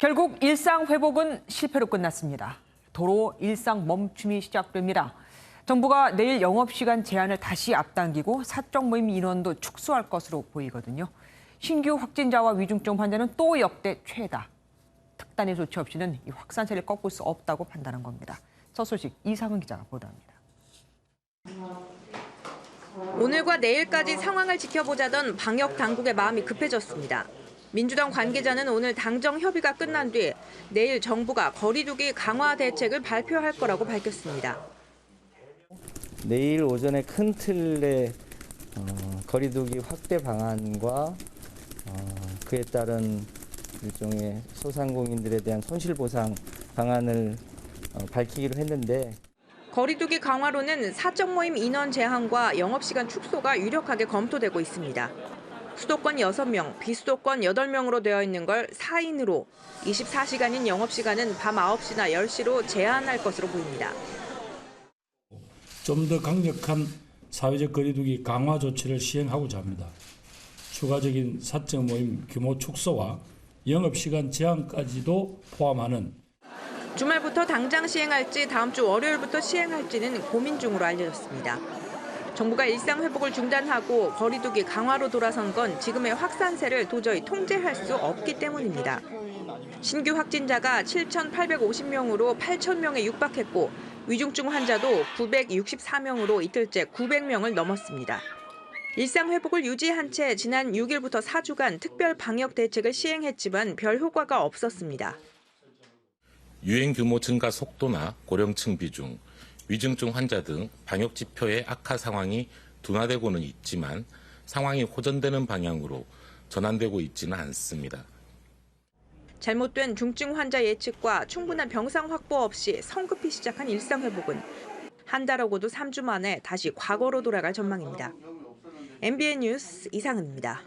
결국 일상 회복은 실패로 끝났습니다. 도로 일상 멈춤이 시작됩니다. 정부가 내일 영업시간 제한을 다시 앞당기고 사적 모임 인원도 축소할 것으로 보이거든요. 신규 확진자와 위중증 환자는 또 역대 최다. 특단의 조치 없이는 이 확산세를 꺾을 수 없다고 판단한 겁니다. 첫 소식 이상은 기자가 보도합니다. 오늘과 내일까지 상황을 지켜보자던 방역 당국의 마음이 급해졌습니다. 민주당 관계자는 오늘 당정 협의가 끝난 뒤 내일 정부가 거리두기 강화 대책을 발표할 거라고 밝혔습니다. 내일 오전에 큰 틀의 어, 거리두기 확대 방안과 어, 그에 따른 일종의 소상공인들에 대한 손실보상 방안을 어, 밝히기로 했는데 거리두기 강화로는 사적 모임 인원 제한과 영업시간 축소가 유력하게 검토되고 있습니다. 수도권 6명, 비수도권 8명으로 되어 있는 걸 4인으로 24시간인 영업시간은 밤 9시나 10시로 제한할 것으로 보입니다. 좀 더 강력한 사회적 거리두기 강화 조치를 시행하고자 합니다. 추가적인 사적 모임 규모 축소와 영업시간 제한까지도 포함하는 주말부터 당장 시행할지 다음 주 월요일부터 시행할지는 고민 중으로 알려졌습니다. 정부가 일상 회복을 중단하고 거리두기 강화로 돌아선 건 지금의 확산세를 도저히 통제할 수 없기 때문입니다. 신규 확진자가 7,850명으로 8,000명에 육박했고 위중증 환자도 964명으로 이틀째 900명을 넘었습니다. 일상 회복을 유지한 채 지난 6일부터 4주간 특별 방역 대책을 시행했지만 별 효과가 없었습니다. 유행 규모 증가 속도나 고령층 비중, 위중증 환자 등 방역 지표의 악화 상황이 둔화되고는 있지만 상황이 호전되는 방향으로 전환되고 있지는 않습니다. 잘못된 중증 환자 예측과 충분한 병상 확보 없이 성급히 시작한 일상 회복은 한 달하고도 3주 만에 다시 과거로 돌아갈 전망입니다. MBN 뉴스 이상은입니다.